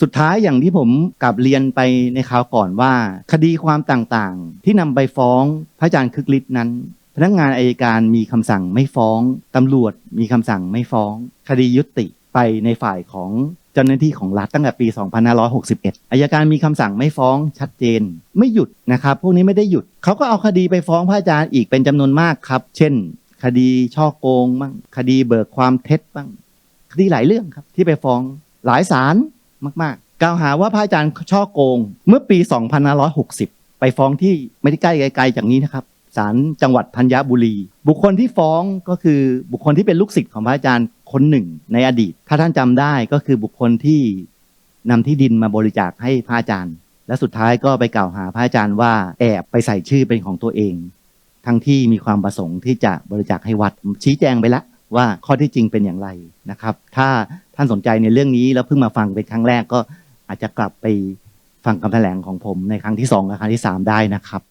สุดท้ายอย่างที่ผมกลับเรียนไปในคราวก่อนว่า คดีความต่างๆ ที่นำไปฟ้องพระอาจารย์คึกฤทธิ์นั้น พนักงานอายการมีคำสั่งไม่ฟ้องตำรวจมีคำสั่งไม่ฟ้อง คดียุติไปในฝ่ายของเจ้าหน้าที่ของรัฐตั้งแต่ปี 2561 อายการมีคำสั่งไม่ฟ้องชัดเจน ไม่หยุดนะครับ พวกนี้ไม่ได้หยุด เขาก็เอาคดีไปฟ้องพระอาจารย์อีกเป็นจำนวนมากครับ เช่น คดีช่อโกงบ้าง คดีเบิกความเท็จบ้าง คดีหลายเรื่องครับที่ไปฟ้องหลายศาล มากๆ กล่าวหาว่าพระอาจารย์ช่อโกง เมื่อปี 2560 ไปฟ้องที่ไม่ได้ใกล้ไกลๆจากนี้นะครับศาลจังหวัดธัญบุรี บุคคลที่ฟ้องก็คือบุคคลที่เป็นลูกศิษย์ของพระอาจารย์คนหนึ่ง ในอดีต ถ้าท่านจำได้ก็คือบุคคลที่นำที่ดินมาบริจาคให้พระอาจารย์ และสุดท้ายก็ไปกล่าวหาพระอาจารย์ว่าแอบไปใส่ชื่อเป็นของตัวเอง ทั้งที่มีความประสงค์ที่จะบริจาคให้วัดชี้แจงไปแล้วว่าข้อที่จริงเป็นอย่างไรนะครับ ถ้า ท่านสนใจในเรื่องนี้แล้วเพิ่งมาฟังเป็นครั้งแรกก็อาจจะกลับไปฟังคำแถลงของผมในครั้งที่สองและครั้งที่สามได้นะครับ